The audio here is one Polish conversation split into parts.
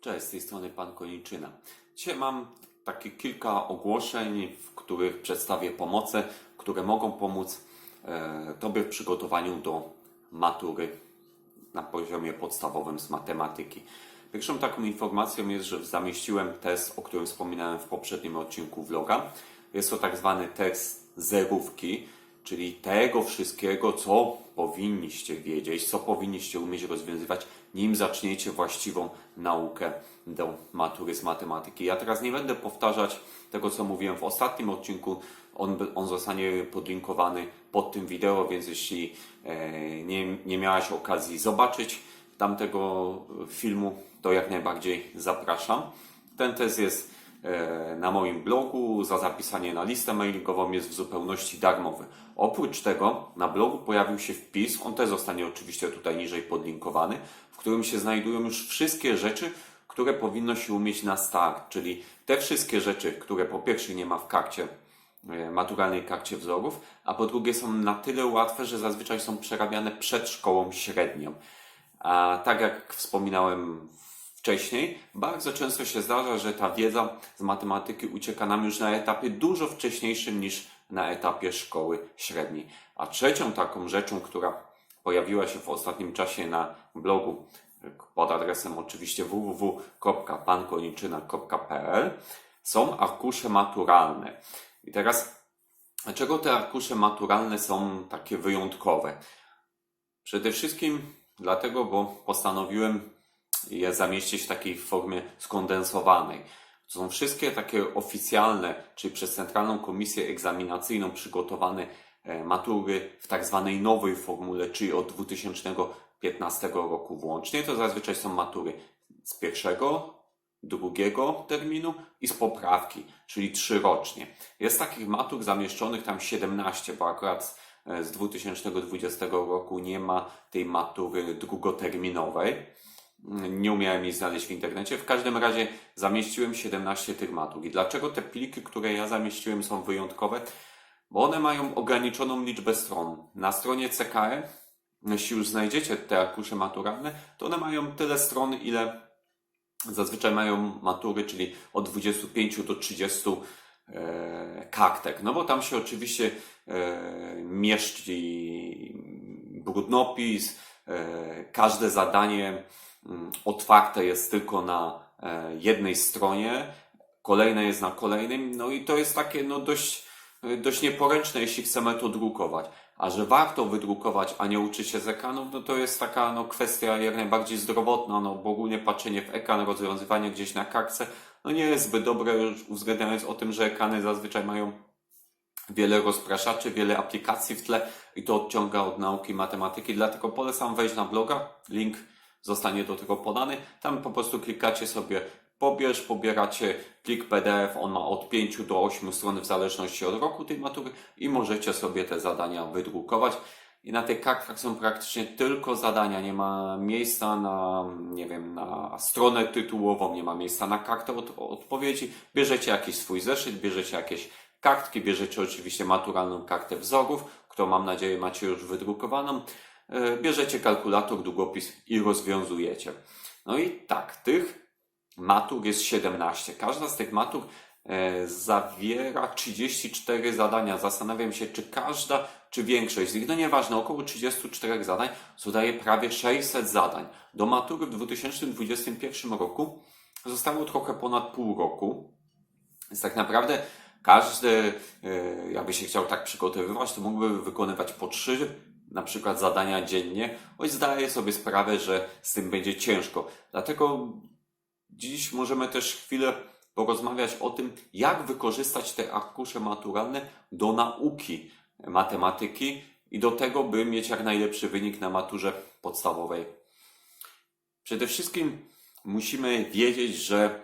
Cześć, z tej strony Pan Koniczyna. Dzisiaj mam takie kilka ogłoszeń, w których przedstawię pomoce, które mogą pomóc e, Tobie w przygotowaniu do matury na poziomie podstawowym z matematyki. Pierwszą taką informacją jest, że zamieściłem test, o którym wspominałem w poprzednim odcinku vloga. Jest to tak zwany test zerówki, czyli tego wszystkiego, co powinniście wiedzieć, co powinniście umieć rozwiązywać, nim zaczniecie właściwą naukę do matury z matematyki. Ja teraz nie będę powtarzać tego, co mówiłem w ostatnim odcinku. On, on zostanie podlinkowany pod tym wideo, więc jeśli e, nie, nie miałaś okazji zobaczyć tamtego filmu, to jak najbardziej zapraszam. Ten test jest na moim blogu, za zapisanie na listę mailingową jest w zupełności darmowy. Oprócz tego na blogu pojawił się wpis, on też zostanie oczywiście tutaj niżej podlinkowany, w którym się znajdują już wszystkie rzeczy, które powinno się umieć na start, czyli te wszystkie rzeczy, które po pierwsze nie ma w karcie, e, maturalnej karcie wzorów, a po drugie są na tyle łatwe, że zazwyczaj są przerabiane przed szkołą średnią. A tak jak wspominałem wcześniej, bardzo często się zdarza, że ta wiedza z matematyki ucieka nam już na etapie dużo wcześniejszym niż na etapie szkoły średniej. A trzecią taką rzeczą, która pojawiła się w ostatnim czasie na blogu pod adresem oczywiście www.pankoniczyna.pl są arkusze maturalne. I teraz, dlaczego te arkusze maturalne są takie wyjątkowe? Przede wszystkim dlatego, bo postanowiłem je zamieścić w takiej formie skondensowanej. To są wszystkie takie oficjalne, czyli przez Centralną Komisję Egzaminacyjną przygotowane e, matury w tak zwanej nowej formule, czyli od 2015 roku włącznie. To zazwyczaj są matury z pierwszego, drugiego terminu i z poprawki, czyli trzyrocznie. Jest takich matur zamieszczonych tam 17, bo akurat e, z 2020 roku nie ma tej matury drugoterminowej. Nie umiałem jej znaleźć w internecie. W każdym razie zamieściłem 17 tych matur. I dlaczego te pliki, które ja zamieściłem, są wyjątkowe? Bo one mają ograniczoną liczbę stron. Na stronie CKE, jeśli już znajdziecie te arkusze maturalne, to one mają tyle stron, ile zazwyczaj mają matury, czyli od 25 do 30 e, kartek. No bo tam się oczywiście e, mieści brudnopis, e, każde zadanie otwarte jest tylko na e, jednej stronie, kolejne jest na kolejnym, no i to jest takie no dość, dość nieporęczne, jeśli chcemy to drukować. A że warto wydrukować, a nie uczyć się z ekranów, no to jest taka no, kwestia jak najbardziej zdrowotna, no bo ogólnie patrzenie w ekran, rozwiązywanie gdzieś na kartce, no nie jest zbyt dobre, już uwzględniając o tym, że ekrany zazwyczaj mają wiele rozpraszaczy, wiele aplikacji w tle i to odciąga od nauki matematyki, dlatego polecam wejść na bloga, link zostanie do tego podany, tam po prostu klikacie sobie pobierz, pobieracie plik PDF, on ma od 5 do 8 stron w zależności od roku tej matury i możecie sobie te zadania wydrukować. I na tych kartkach są praktycznie tylko zadania, nie ma miejsca na, nie wiem, na stronę tytułową, nie ma miejsca na kartę od, odpowiedzi. Bierzecie jakiś swój zeszyt, bierzecie jakieś kartki, bierzecie oczywiście maturalną kartę wzorów, którą mam nadzieję macie już wydrukowaną. E, Bierzecie kalkulator, długopis i rozwiązujecie. No i tak, tych matur jest 17. Każda z tych matur e, zawiera 34 zadania. Zastanawiam się, czy każda, czy większość z nich, no nieważne, około 34 zadań, zadaje prawie 600 zadań. Do matury w 2021 roku zostało trochę ponad pół roku. Więc tak naprawdę każdy, e, jakby się chciał tak przygotowywać, to mógłby wykonywać po trzy na przykład zadania dziennie, choć zdaję sobie sprawę, że z tym będzie ciężko. Dlatego Dziś możemy też chwilę porozmawiać o tym, jak wykorzystać te arkusze maturalne do nauki matematyki i do tego, by mieć jak najlepszy wynik na maturze podstawowej. Przede wszystkim musimy wiedzieć, że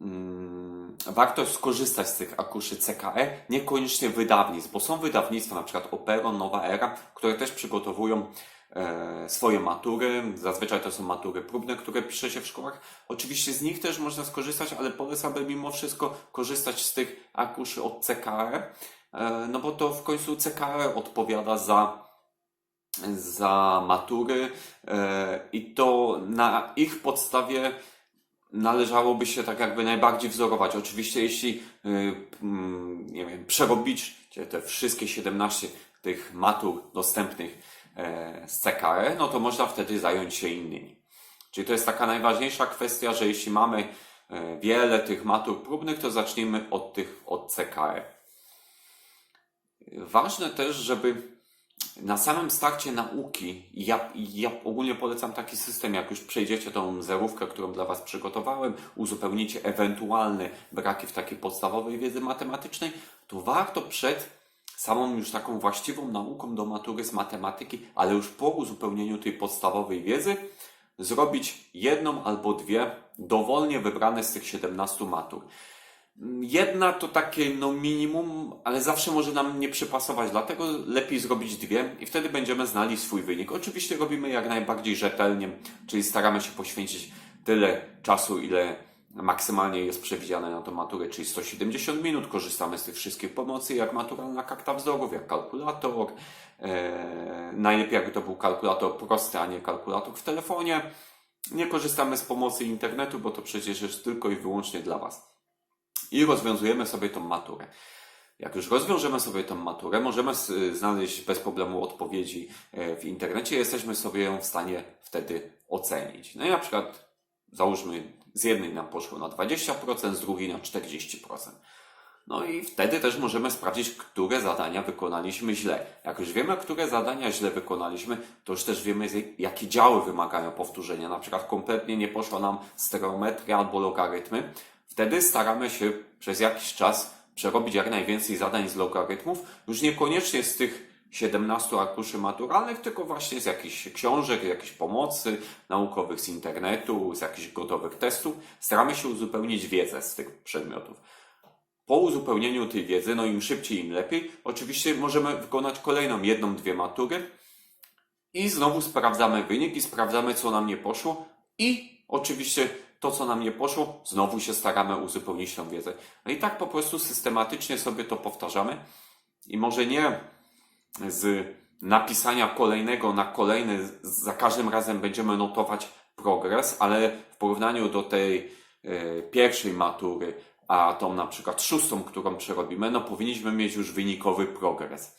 mm, warto skorzystać z tych arkuszy CKE, niekoniecznie wydawnictw, bo są wydawnictwa, na przykład Operon, Nowa Era, które też przygotowują e, swoje matury. Zazwyczaj to są matury próbne, które pisze się w szkołach. Oczywiście z nich też można skorzystać, ale polecam mimo wszystko korzystać z tych arkuszy od CKE, e, no bo to w końcu CKE odpowiada za za matury e, i to na ich podstawie należałoby się tak jakby najbardziej wzorować. Oczywiście jeśli y, mm, nie wiem, przerobicie te wszystkie 17 tych matur dostępnych e, z CKE, no to można wtedy zająć się innymi. Czyli to jest taka najważniejsza kwestia, że jeśli mamy e, wiele tych matur próbnych, to zacznijmy od tych od CKE. Ważne też, żeby na samym starcie nauki, ja, ja ogólnie polecam taki system, jak już przejdziecie tą zerówkę, którą dla Was przygotowałem, uzupełnicie ewentualne braki w takiej podstawowej wiedzy matematycznej, to warto przed samą już taką właściwą nauką do matury z matematyki, ale już po uzupełnieniu tej podstawowej wiedzy, zrobić jedną albo dwie dowolnie wybrane z tych 17 matur. Jedna to takie no minimum, ale zawsze może nam nie przypasować, dlatego lepiej zrobić dwie i wtedy będziemy znali swój wynik. Oczywiście robimy jak najbardziej rzetelnie, czyli staramy się poświęcić tyle czasu, ile maksymalnie jest przewidziane na tę maturę, czyli 170 minut. Korzystamy z tych wszystkich pomocy, jak maturalna karta wzorów, jak kalkulator. Eee, najlepiej jakby to był kalkulator prosty, a nie kalkulator w telefonie. Nie korzystamy z pomocy internetu, bo to przecież jest tylko i wyłącznie dla Was i rozwiązujemy sobie tą maturę. Jak już rozwiążemy sobie tą maturę, możemy znaleźć bez problemu odpowiedzi e, w internecie, jesteśmy sobie ją w stanie wtedy ocenić. No i na przykład załóżmy, z jednej nam poszło na 20%, z drugiej na 40%. No i wtedy też możemy sprawdzić, które zadania wykonaliśmy źle. Jak już wiemy, które zadania źle wykonaliśmy, to już też wiemy, jakie działy wymagają powtórzenia. Na przykład kompletnie nie poszła nam stereometria albo logarytmy, Wtedy staramy się przez jakiś czas przerobić jak najwięcej zadań z logarytmów, już niekoniecznie z tych 17 arkuszy maturalnych, tylko właśnie z jakichś książek, jakichś pomocy naukowych z internetu, z jakichś gotowych testów. Staramy się uzupełnić wiedzę z tych przedmiotów. Po uzupełnieniu tej wiedzy, no im szybciej, im lepiej, oczywiście możemy wykonać kolejną jedną, dwie matury i znowu sprawdzamy wynik i sprawdzamy, co nam nie poszło i oczywiście to, co nam nie poszło, znowu się staramy uzupełnić tą wiedzę. No i tak po prostu systematycznie sobie to powtarzamy i może nie z napisania kolejnego na kolejny, za każdym razem będziemy notować progres, ale w porównaniu do tej y, pierwszej matury, a tą na przykład szóstą, którą przerobimy, no powinniśmy mieć już wynikowy progres.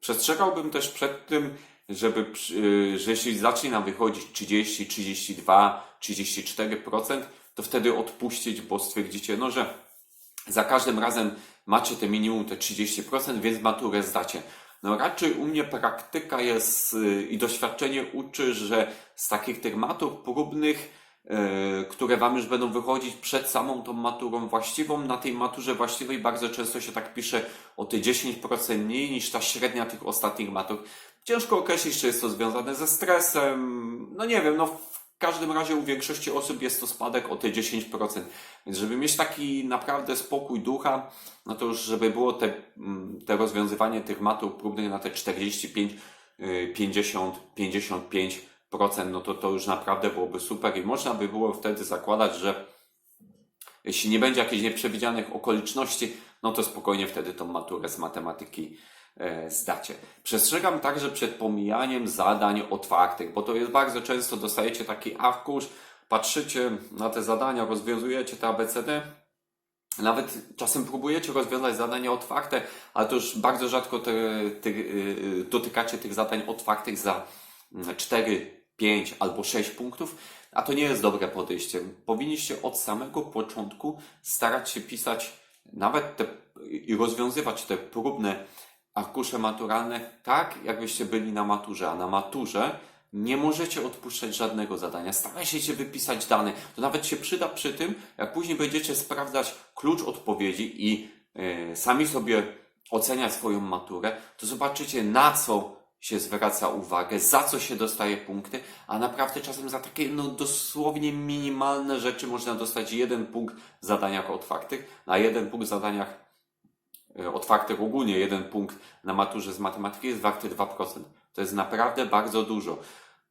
Przestrzegałbym też przed tym, żeby, y, że jeśli zacznie nam wychodzić 30, 32, 34%, to wtedy odpuścić, bo stwierdzicie, no, że za każdym razem macie te minimum te 30%, więc maturę zdacie. No raczej u mnie praktyka jest y, i doświadczenie uczy, że z takich tych matur próbnych, yy, które Wam już będą wychodzić przed samą tą maturą właściwą, na tej maturze właściwej bardzo często się tak pisze o te 10% mniej niż ta średnia tych ostatnich matur. Ciężko określić, czy jest to związane ze stresem. No nie wiem, no w każdym razie u większości osób jest to spadek o te 10%. Więc żeby mieć taki naprawdę spokój ducha, no to już żeby było te, mm, te rozwiązywanie tych matur próbnych na te 45, 50, 55%, no to to już naprawdę byłoby super i można by było wtedy zakładać, że jeśli nie będzie jakichś nieprzewidzianych okoliczności, no to spokojnie wtedy tą maturę z matematyki zdacie. Przestrzegam także przed pomijaniem zadań otwartych, bo to jest bardzo często dostajecie taki arkusz, patrzycie na te zadania, rozwiązujecie te ABCD, nawet czasem próbujecie rozwiązać zadania otwarte, ale to już bardzo rzadko te, te, y, dotykacie tych zadań otwartych za 4, 5 albo 6 punktów, a to nie jest dobre podejście. Powinniście od samego początku starać się pisać nawet te, i rozwiązywać te próbne arkusze maturalne tak, jakbyście byli na maturze, a na maturze nie możecie odpuszczać żadnego zadania. Starajcie się wypisać dane. To nawet się przyda przy tym, jak później będziecie sprawdzać klucz odpowiedzi i yy, sami sobie oceniać swoją maturę, to zobaczycie na co się zwraca uwagę, za co się dostaje punkty, a naprawdę czasem za takie no, dosłownie minimalne rzeczy można dostać jeden punkt w zadaniach otwartych, a jeden punkt w zadaniach E, otwartych ogólnie jeden punkt na maturze z matematyki jest warty 2%. To jest naprawdę bardzo dużo,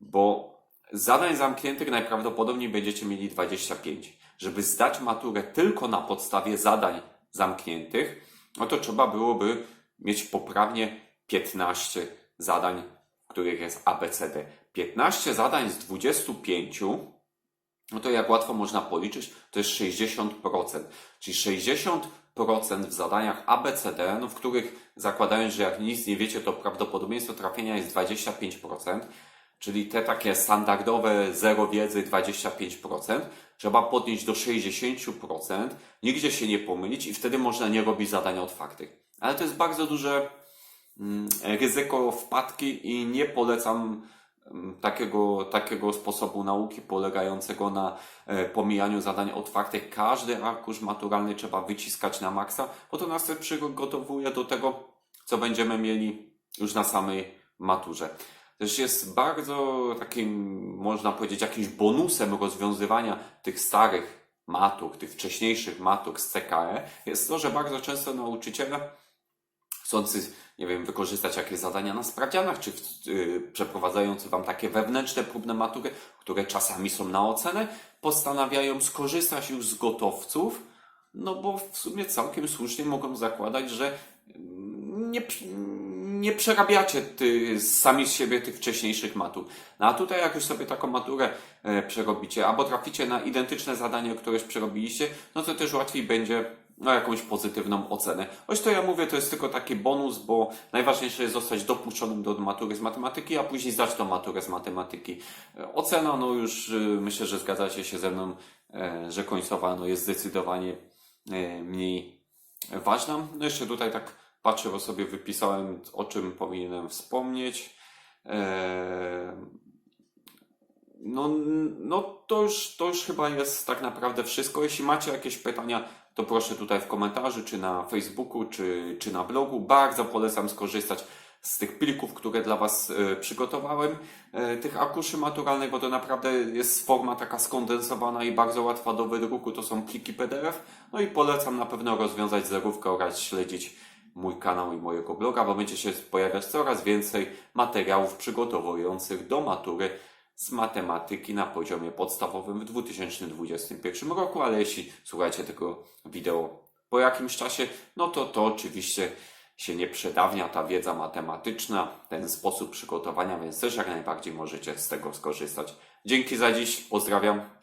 bo zadań zamkniętych najprawdopodobniej będziecie mieli 25. Żeby zdać maturę tylko na podstawie zadań zamkniętych, no to trzeba byłoby mieć poprawnie 15 zadań, których jest ABCD. 15 zadań z 25 no to jak łatwo można policzyć, to jest 60%. Czyli 60% w zadaniach ABCD, w których zakładając, że jak nic nie wiecie, to prawdopodobieństwo trafienia jest 25%, czyli te takie standardowe zero wiedzy 25%, trzeba podnieść do 60%, nigdzie się nie pomylić i wtedy można nie robić zadań otwartych. Ale to jest bardzo duże mm, ryzyko wpadki i nie polecam takiego, takiego sposobu nauki polegającego na e, pomijaniu zadań otwartych. Każdy arkusz maturalny trzeba wyciskać na maksa, bo to nas przygotowuje do tego, co będziemy mieli już na samej maturze. Też jest bardzo takim, można powiedzieć, jakimś bonusem rozwiązywania tych starych matur, tych wcześniejszych matur z CKE, jest to, że bardzo często nauczyciele chcący, nie wiem, wykorzystać jakieś zadania na sprawdzianach, czy yy, przeprowadzający Wam takie wewnętrzne próbne matury, które czasami są na ocenę, postanawiają skorzystać już z gotowców, no bo w sumie całkiem słusznie mogą zakładać, że nie, nie przerabiacie ty, sami z siebie tych wcześniejszych matur. No a tutaj jak już sobie taką maturę e, przerobicie, albo traficie na identyczne zadanie, które już przerobiliście, no to też łatwiej będzie no, jakąś pozytywną ocenę. Choć to ja mówię, to jest tylko taki bonus, bo najważniejsze jest zostać dopuszczonym do matury z matematyki, a później zdać tą maturę z matematyki. E, Ocena, no już y, myślę, że zgadzacie się ze mną, e, że końcowa no, jest zdecydowanie e, mniej ważna. No jeszcze tutaj tak patrzę, bo sobie wypisałem, o czym powinienem wspomnieć. Eee, No, no to, już, to już chyba jest tak naprawdę wszystko. Jeśli macie jakieś pytania, to proszę tutaj w komentarzu, czy na Facebooku, czy, czy na blogu. Bardzo polecam skorzystać z tych plików, które dla Was e, przygotowałem, e, tych arkuszy maturalnych, bo to naprawdę jest forma taka skondensowana i bardzo łatwa do wydruku. To są pliki PDF. No i polecam na pewno rozwiązać zerówkę oraz śledzić mój kanał i mojego bloga, bo będzie się pojawiać coraz więcej materiałów przygotowujących do matury z matematyki na poziomie podstawowym w 2021 roku, ale jeśli słuchacie tego wideo po jakimś czasie, no to to oczywiście się nie przedawnia ta wiedza matematyczna, ten sposób przygotowania, więc też jak najbardziej możecie z tego skorzystać. Dzięki za dziś, pozdrawiam.